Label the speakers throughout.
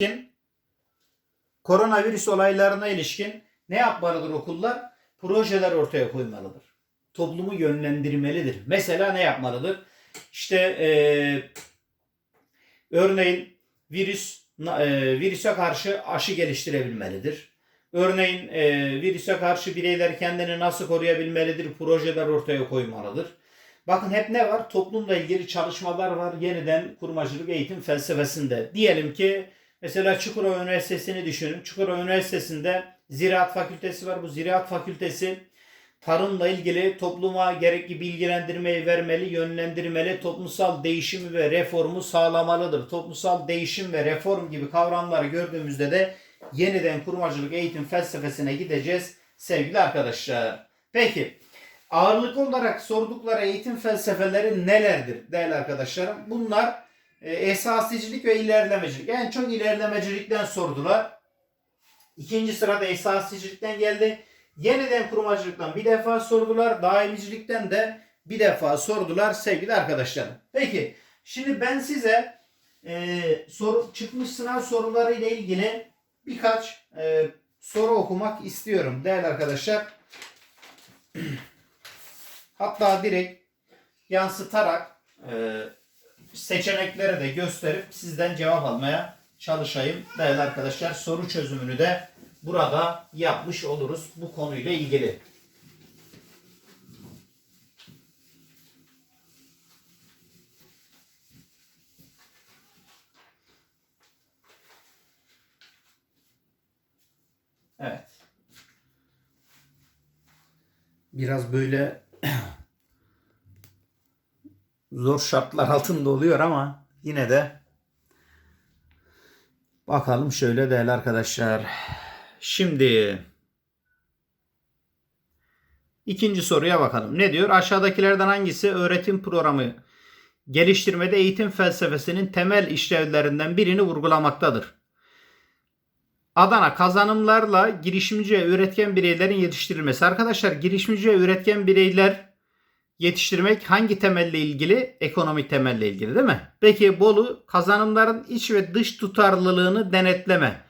Speaker 1: ilişkin koronavirüs olaylarına ilişkin ne yapmalıdır okullar? Projeler ortaya koymalıdır. Toplumu yönlendirmelidir. Mesela ne yapmalıdır? İşte eee, örneğin virüs eee, virüse karşı aşı geliştirebilmelidir. Örneğin eee, virüse karşı bireyler kendini nasıl koruyabilmelidir? Projeler ortaya koymalıdır. Bakın hep ne var? Toplumla ilgili çalışmalar var. Yeniden kurmacılık eğitim felsefesinde. Diyelim ki mesela Çukurova Üniversitesi'ni düşünün. Çukurova Üniversitesi'nde Ziraat Fakültesi var. Bu Ziraat Fakültesi tarımla ilgili topluma gerekli bilgilendirmeyi vermeli, yönlendirmeli, toplumsal değişimi ve reformu sağlamalıdır. Toplumsal değişim ve reform gibi kavramları gördüğümüzde de yeniden kurmacılık eğitim felsefesine gideceğiz sevgili arkadaşlar. Peki ağırlık olarak sordukları eğitim felsefeleri nelerdir değerli arkadaşlarım? Bunlar e, esasicilik ve ilerlemecilik. En çok ilerlemecilikten sordular. İkinci sırada esasicilikten geldi. Yeniden kurmacılıktan bir defa sordular. Daimicilikten de bir defa sordular sevgili arkadaşlarım. Peki şimdi ben size e, soru çıkmış sınav soruları ile ilgili birkaç e, soru okumak istiyorum değerli arkadaşlar. Hatta direkt yansıtarak e, seçenekleri de gösterip sizden cevap almaya çalışayım. Değerli arkadaşlar soru çözümünü de burada yapmış oluruz bu konuyla ilgili. Evet. Biraz böyle zor şartlar altında oluyor ama yine de bakalım şöyle değerli arkadaşlar. Şimdi ikinci soruya bakalım. Ne diyor? Aşağıdakilerden hangisi öğretim programı geliştirmede eğitim felsefesinin temel işlevlerinden birini vurgulamaktadır? Adana kazanımlarla girişimci ve üretken bireylerin yetiştirilmesi. Arkadaşlar girişimci ve üretken bireyler yetiştirmek hangi temelle ilgili? Ekonomik temelle ilgili değil mi? Peki Bolu kazanımların iç ve dış tutarlılığını denetleme.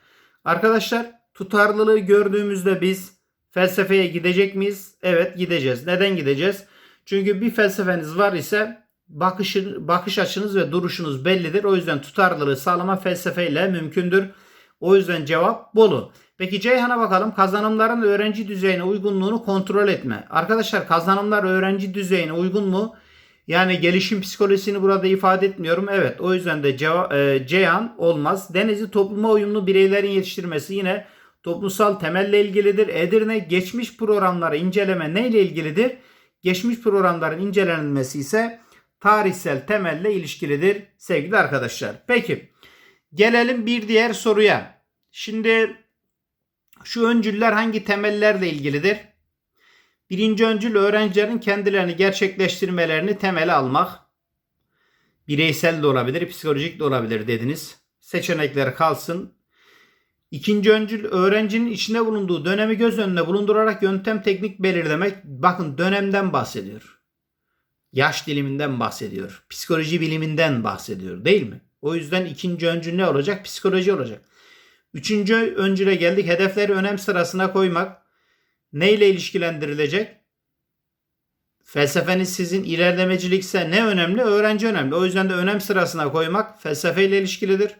Speaker 1: Arkadaşlar tutarlılığı gördüğümüzde biz felsefeye gidecek miyiz? Evet gideceğiz. Neden gideceğiz? Çünkü bir felsefeniz var ise bakışın, bakış açınız ve duruşunuz bellidir. O yüzden tutarlılığı sağlama felsefeyle mümkündür. O yüzden cevap Bolu. Peki Ceyhan'a bakalım. Kazanımların öğrenci düzeyine uygunluğunu kontrol etme. Arkadaşlar kazanımlar öğrenci düzeyine uygun mu? Yani gelişim psikolojisini burada ifade etmiyorum. Evet o yüzden de e, Ceyhan olmaz. Denizli topluma uyumlu bireylerin yetiştirmesi yine toplumsal temelle ilgilidir. Edirne geçmiş programları inceleme neyle ilgilidir? Geçmiş programların incelenmesi ise tarihsel temelle ilişkilidir sevgili arkadaşlar. Peki gelelim bir diğer soruya. Şimdi şu öncüller hangi temellerle ilgilidir? Birinci öncül öğrencilerin kendilerini gerçekleştirmelerini temele almak. Bireysel de olabilir, psikolojik de olabilir dediniz. Seçenekler kalsın. İkinci öncül öğrencinin içinde bulunduğu dönemi göz önüne bulundurarak yöntem teknik belirlemek. Bakın dönemden bahsediyor. Yaş diliminden bahsediyor. Psikoloji biliminden bahsediyor değil mi? O yüzden ikinci öncül ne olacak? Psikoloji olacak. Üçüncü öncüle geldik. Hedefleri önem sırasına koymak. Neyle ilişkilendirilecek? Felsefeniz sizin ilerlemecilikse ne önemli? Öğrenci önemli. O yüzden de önem sırasına koymak felsefeyle ilişkilidir.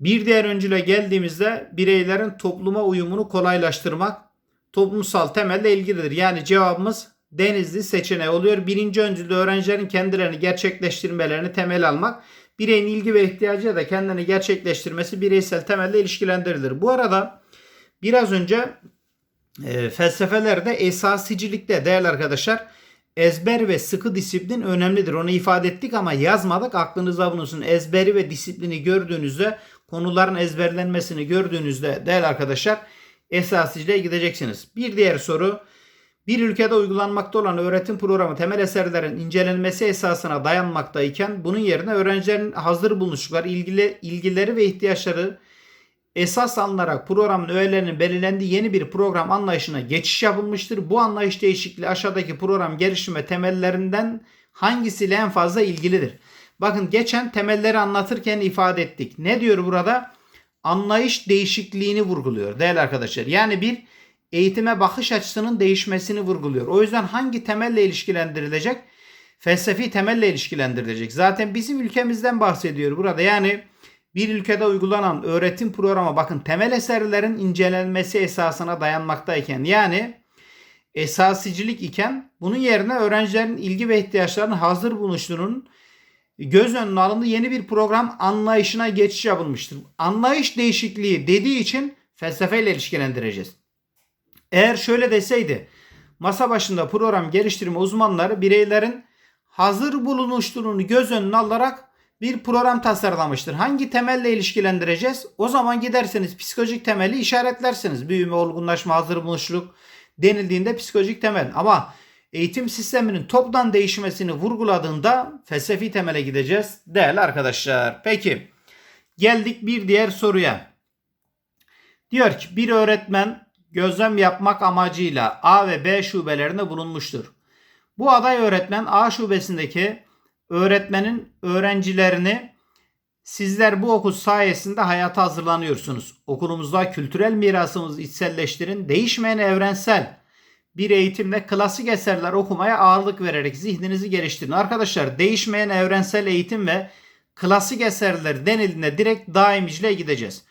Speaker 1: Bir diğer öncüle geldiğimizde bireylerin topluma uyumunu kolaylaştırmak toplumsal temelle ilgilidir. Yani cevabımız Denizli seçeneği oluyor. Birinci öncülde öğrencilerin kendilerini gerçekleştirmelerini temel almak. Bireyin ilgi ve ihtiyacı da kendini gerçekleştirmesi bireysel temelle ilişkilendirilir. Bu arada biraz önce e, felsefelerde esasicilikte değerli arkadaşlar ezber ve sıkı disiplin önemlidir. Onu ifade ettik ama yazmadık. Aklınızda bulunsun. Ezberi ve disiplini gördüğünüzde konuların ezberlenmesini gördüğünüzde değerli arkadaşlar esasiciliğe gideceksiniz. Bir diğer soru bir ülkede uygulanmakta olan öğretim programı temel eserlerin incelenmesi esasına dayanmaktayken bunun yerine öğrencilerin hazır bulunuşları, ilgili, ilgileri ve ihtiyaçları esas alınarak programın öğelerinin belirlendiği yeni bir program anlayışına geçiş yapılmıştır. Bu anlayış değişikliği aşağıdaki program geliştirme temellerinden hangisiyle en fazla ilgilidir? Bakın geçen temelleri anlatırken ifade ettik. Ne diyor burada? Anlayış değişikliğini vurguluyor değerli arkadaşlar. Yani bir eğitime bakış açısının değişmesini vurguluyor. O yüzden hangi temelle ilişkilendirilecek? Felsefi temelle ilişkilendirilecek. Zaten bizim ülkemizden bahsediyor burada. Yani bir ülkede uygulanan öğretim programı bakın temel eserlerin incelenmesi esasına dayanmaktayken yani esasicilik iken bunun yerine öğrencilerin ilgi ve ihtiyaçlarının hazır bulunuşunun göz önüne alındığı yeni bir program anlayışına geçiş yapılmıştır. Anlayış değişikliği dediği için felsefeyle ilişkilendireceğiz. Eğer şöyle deseydi masa başında program geliştirme uzmanları bireylerin hazır bulunuşluğunu göz önüne alarak bir program tasarlamıştır. Hangi temelle ilişkilendireceğiz? O zaman giderseniz psikolojik temeli işaretlersiniz. Büyüme, olgunlaşma, hazır bulunuşluk denildiğinde psikolojik temel. Ama eğitim sisteminin toptan değişmesini vurguladığında felsefi temele gideceğiz değerli arkadaşlar. Peki geldik bir diğer soruya. Diyor ki bir öğretmen gözlem yapmak amacıyla A ve B şubelerinde bulunmuştur. Bu aday öğretmen A şubesindeki öğretmenin öğrencilerini sizler bu okul sayesinde hayata hazırlanıyorsunuz. Okulumuzda kültürel mirasımızı içselleştirin, değişmeyen evrensel bir eğitimle klasik eserler okumaya ağırlık vererek zihninizi geliştirin. Arkadaşlar değişmeyen evrensel eğitim ve klasik eserler denildiğinde direkt daimiciliğe gideceğiz.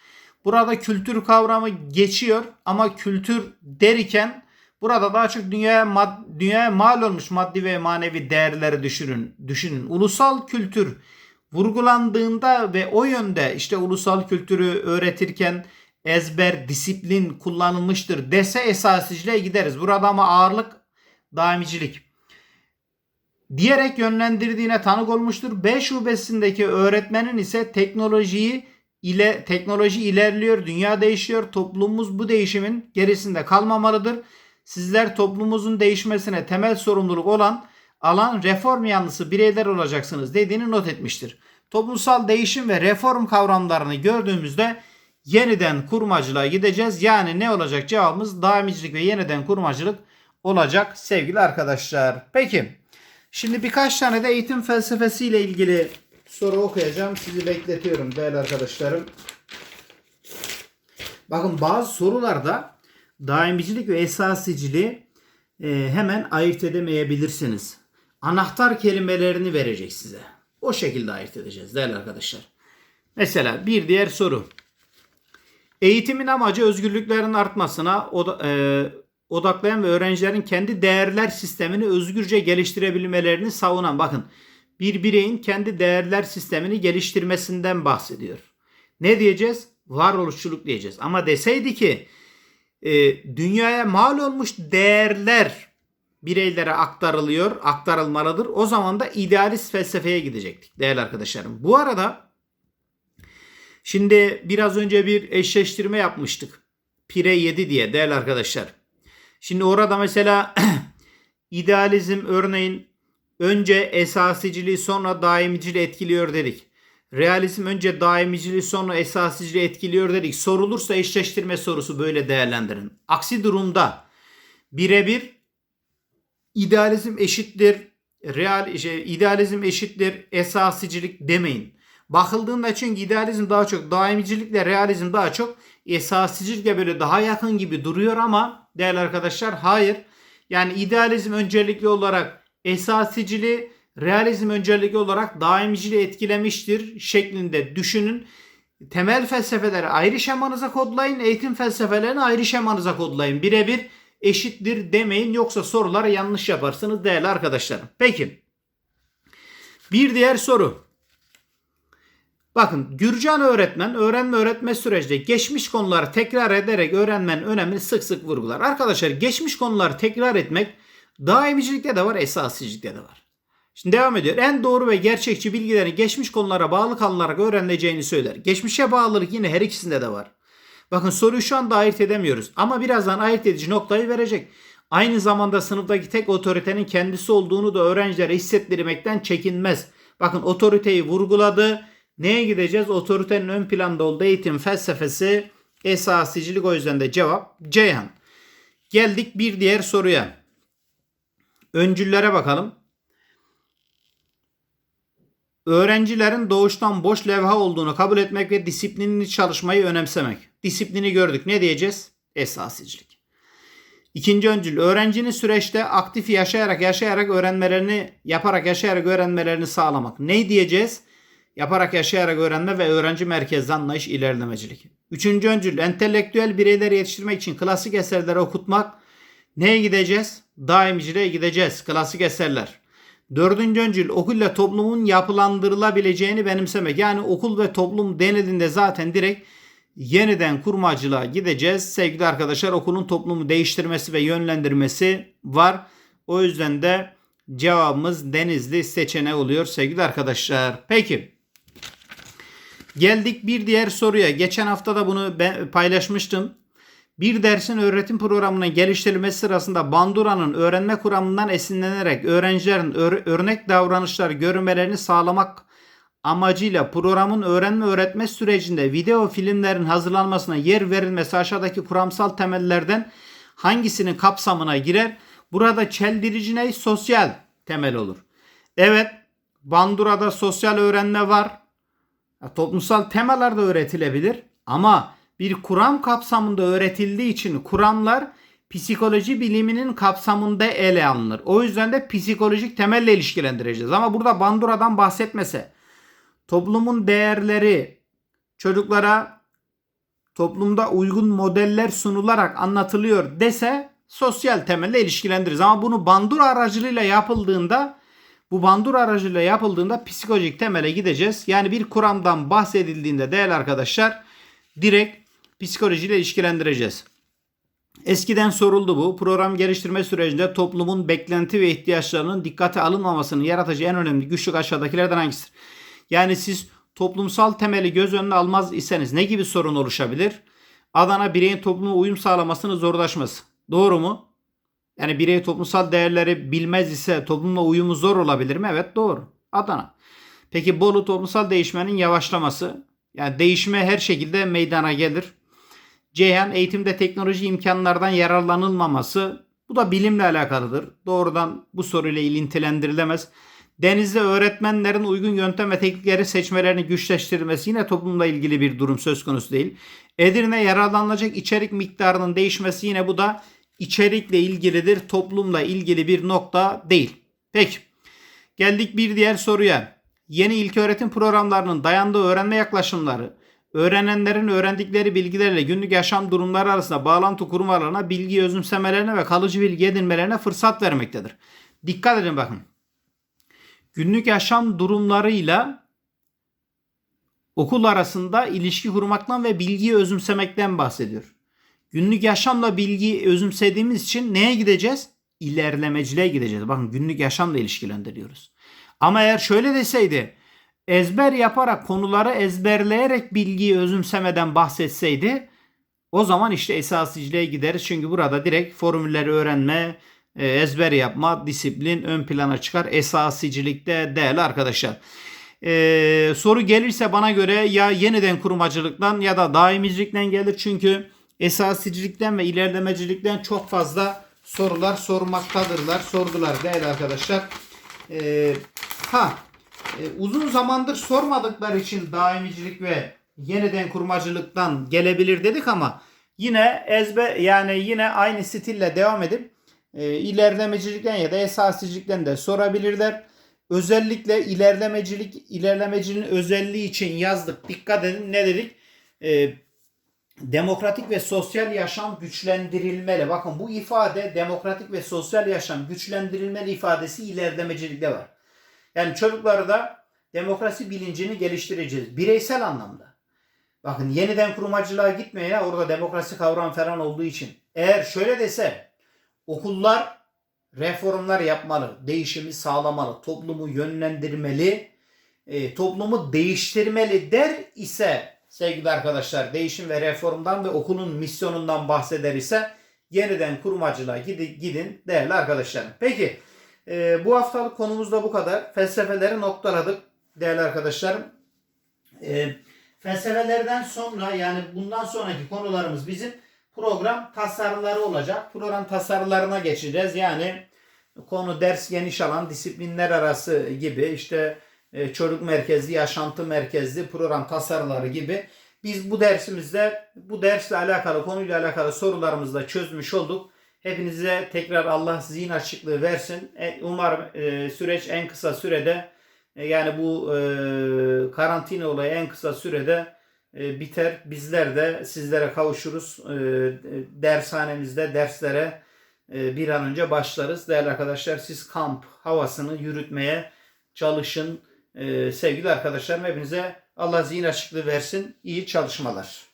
Speaker 1: Burada kültür kavramı geçiyor ama kültür derken burada daha çok dünyaya, mad, dünyaya mal olmuş maddi ve manevi değerleri düşünün. düşünün. Ulusal kültür vurgulandığında ve o yönde işte ulusal kültürü öğretirken ezber, disiplin kullanılmıştır dese esasiciliğe gideriz. Burada ama ağırlık daimicilik diyerek yönlendirdiğine tanık olmuştur. B şubesindeki öğretmenin ise teknolojiyi ile teknoloji ilerliyor, dünya değişiyor. Toplumumuz bu değişimin gerisinde kalmamalıdır. Sizler toplumumuzun değişmesine temel sorumluluk olan alan reform yanlısı bireyler olacaksınız dediğini not etmiştir. Toplumsal değişim ve reform kavramlarını gördüğümüzde yeniden kurmacılığa gideceğiz. Yani ne olacak cevabımız daimicilik ve yeniden kurmacılık olacak sevgili arkadaşlar. Peki şimdi birkaç tane de eğitim felsefesiyle ilgili soru okuyacağım. Sizi bekletiyorum değerli arkadaşlarım. Bakın bazı sorularda daimicilik ve esasiciliği e, hemen ayırt edemeyebilirsiniz. Anahtar kelimelerini verecek size. O şekilde ayırt edeceğiz değerli arkadaşlar. Mesela bir diğer soru. Eğitimin amacı özgürlüklerin artmasına e, odaklayan ve öğrencilerin kendi değerler sistemini özgürce geliştirebilmelerini savunan. Bakın bir bireyin kendi değerler sistemini geliştirmesinden bahsediyor. Ne diyeceğiz? Varoluşçuluk diyeceğiz. Ama deseydi ki e, dünyaya mal olmuş değerler bireylere aktarılıyor, aktarılmalıdır. O zaman da idealist felsefeye gidecektik değerli arkadaşlarım. Bu arada şimdi biraz önce bir eşleştirme yapmıştık. Pire 7 diye değerli arkadaşlar. Şimdi orada mesela idealizm örneğin önce esasiciliği sonra daimiciliği etkiliyor dedik. Realizm önce daimiciliği sonra esasiciliği etkiliyor dedik. Sorulursa eşleştirme sorusu böyle değerlendirin. Aksi durumda birebir idealizm eşittir real şey, idealizm eşittir esasicilik demeyin. Bakıldığında çünkü idealizm daha çok daimicilikle realizm daha çok esasicilikle böyle daha yakın gibi duruyor ama değerli arkadaşlar hayır. Yani idealizm öncelikli olarak esasiciliği realizm öncelikli olarak daimiciliği etkilemiştir şeklinde düşünün. Temel felsefeleri ayrı şemanıza kodlayın. Eğitim felsefelerini ayrı şemanıza kodlayın. Birebir eşittir demeyin yoksa soruları yanlış yaparsınız değerli arkadaşlarım. Peki. Bir diğer soru. Bakın Gürcan öğretmen öğrenme öğretme sürecinde geçmiş konuları tekrar ederek öğrenmenin önemini sık sık vurgular. Arkadaşlar geçmiş konuları tekrar etmek daimicilikte de var esasicilikte de var. Şimdi devam ediyor. En doğru ve gerçekçi bilgilerin geçmiş konulara bağlı kalınarak öğrenileceğini söyler. Geçmişe bağlılık yine her ikisinde de var. Bakın soruyu şu anda ayırt edemiyoruz. Ama birazdan ayırt edici noktayı verecek. Aynı zamanda sınıftaki tek otoritenin kendisi olduğunu da öğrencilere hissettirmekten çekinmez. Bakın otoriteyi vurguladı. Neye gideceğiz? Otoritenin ön planda olduğu eğitim felsefesi esasicilik o yüzden de cevap Ceyhan. Geldik bir diğer soruya. Öncüllere bakalım. Öğrencilerin doğuştan boş levha olduğunu kabul etmek ve disiplinli çalışmayı önemsemek. Disiplini gördük. Ne diyeceğiz? Esasicilik. İkinci öncül öğrencinin süreçte aktif yaşayarak yaşayarak öğrenmelerini yaparak yaşayarak öğrenmelerini sağlamak. Ne diyeceğiz? Yaparak yaşayarak öğrenme ve öğrenci merkezli anlayış ilerlemecilik. Üçüncü öncül entelektüel bireyleri yetiştirmek için klasik eserleri okutmak. Neye gideceğiz? Daimiciliğe gideceğiz. Klasik eserler. Dördüncü öncül okulla toplumun yapılandırılabileceğini benimsemek. Yani okul ve toplum denildiğinde zaten direkt yeniden kurmacılığa gideceğiz. Sevgili arkadaşlar okulun toplumu değiştirmesi ve yönlendirmesi var. O yüzden de cevabımız Denizli seçeneği oluyor sevgili arkadaşlar. Peki. Geldik bir diğer soruya. Geçen hafta da bunu paylaşmıştım. Bir dersin öğretim programının geliştirilmesi sırasında Bandura'nın öğrenme kuramından esinlenerek öğrencilerin ör- örnek davranışlar görmelerini sağlamak amacıyla programın öğrenme öğretme sürecinde video filmlerin hazırlanmasına yer verilmesi aşağıdaki kuramsal temellerden hangisinin kapsamına girer? Burada çeldirici ne? Sosyal temel olur. Evet, Bandura'da sosyal öğrenme var. Ya, Toplumsal temalar da öğretilebilir ama bir kuram kapsamında öğretildiği için kuramlar psikoloji biliminin kapsamında ele alınır. O yüzden de psikolojik temelle ilişkilendireceğiz. Ama burada Bandura'dan bahsetmese, toplumun değerleri çocuklara toplumda uygun modeller sunularak anlatılıyor dese sosyal temelle ilişkilendiririz. Ama bunu Bandura aracılığıyla yapıldığında bu Bandura aracılığıyla yapıldığında psikolojik temele gideceğiz. Yani bir kuramdan bahsedildiğinde değerli arkadaşlar direkt psikolojiyle ilişkilendireceğiz. Eskiden soruldu bu. Program geliştirme sürecinde toplumun beklenti ve ihtiyaçlarının dikkate alınmamasının yaratacağı en önemli güçlük aşağıdakilerden hangisidir? Yani siz toplumsal temeli göz önüne almaz iseniz ne gibi sorun oluşabilir? Adana bireyin topluma uyum sağlamasını zorlaşması. Doğru mu? Yani birey toplumsal değerleri bilmez ise toplumla uyumu zor olabilir mi? Evet doğru. Adana. Peki Bolu toplumsal değişmenin yavaşlaması. Yani değişme her şekilde meydana gelir. Ceyhan eğitimde teknoloji imkanlardan yararlanılmaması. Bu da bilimle alakalıdır. Doğrudan bu soruyla ilintilendirilemez. Denizde öğretmenlerin uygun yöntem ve teknikleri seçmelerini güçleştirilmesi yine toplumla ilgili bir durum söz konusu değil. Edirne yararlanılacak içerik miktarının değişmesi yine bu da içerikle ilgilidir. Toplumla ilgili bir nokta değil. Peki. Geldik bir diğer soruya. Yeni ilköğretim programlarının dayandığı öğrenme yaklaşımları öğrenenlerin öğrendikleri bilgilerle günlük yaşam durumları arasında bağlantı kurmalarına, bilgi özümsemelerine ve kalıcı bilgi edinmelerine fırsat vermektedir. Dikkat edin bakın. Günlük yaşam durumlarıyla okul arasında ilişki kurmaktan ve bilgiyi özümsemekten bahsediyor. Günlük yaşamla bilgiyi özümsediğimiz için neye gideceğiz? İlerlemeciliğe gideceğiz. Bakın günlük yaşamla ilişkilendiriyoruz. Ama eğer şöyle deseydi ezber yaparak konuları ezberleyerek bilgiyi özümsemeden bahsetseydi o zaman işte esasiciliğe gideriz. Çünkü burada direkt formülleri öğrenme, e, ezber yapma, disiplin ön plana çıkar. Esasicilikte değerli arkadaşlar. Ee, soru gelirse bana göre ya yeniden kurmacılıktan ya da daimicilikten gelir. Çünkü esasicilikten ve ilerlemecilikten çok fazla sorular sormaktadırlar. Sordular değerli arkadaşlar. Ee, ha uzun zamandır sormadıkları için daimicilik ve yeniden kurmacılıktan gelebilir dedik ama yine ezbe yani yine aynı stille devam edip e, ilerlemecilikten ya da esasicilikten de sorabilirler. Özellikle ilerlemecilik ilerlemeciliğin özelliği için yazdık. Dikkat edin ne dedik? E, demokratik ve sosyal yaşam güçlendirilmeli. Bakın bu ifade demokratik ve sosyal yaşam güçlendirilmeli ifadesi ilerlemecilikte var. Yani çocukları da demokrasi bilincini geliştireceğiz. Bireysel anlamda. Bakın yeniden kurmacılığa gitmeye orada demokrasi kavram falan olduğu için. Eğer şöyle dese okullar reformlar yapmalı, değişimi sağlamalı, toplumu yönlendirmeli, e, toplumu değiştirmeli der ise sevgili arkadaşlar değişim ve reformdan ve okulun misyonundan bahseder ise yeniden kurmacılığa gidin, gidin değerli arkadaşlarım. Peki e, bu haftalık konumuz da bu kadar. Felsefeleri noktaladık değerli arkadaşlarım. E, felsefelerden sonra yani bundan sonraki konularımız bizim program tasarıları olacak. Program tasarılarına geçeceğiz. Yani konu ders geniş alan disiplinler arası gibi işte e, çocuk merkezli, yaşantı merkezli program tasarıları gibi biz bu dersimizde bu dersle alakalı konuyla alakalı sorularımızı da çözmüş olduk. Hepinize tekrar Allah zihin açıklığı versin. E, Umarım e, süreç en kısa sürede e, yani bu karantina olayı en kısa sürede biter. Bizler de sizlere kavuşuruz. Dershanemizde derslere bir an önce başlarız. Değerli arkadaşlar siz kamp havasını yürütmeye çalışın. Sevgili arkadaşlarım hepinize Allah zihin açıklığı versin. İyi çalışmalar.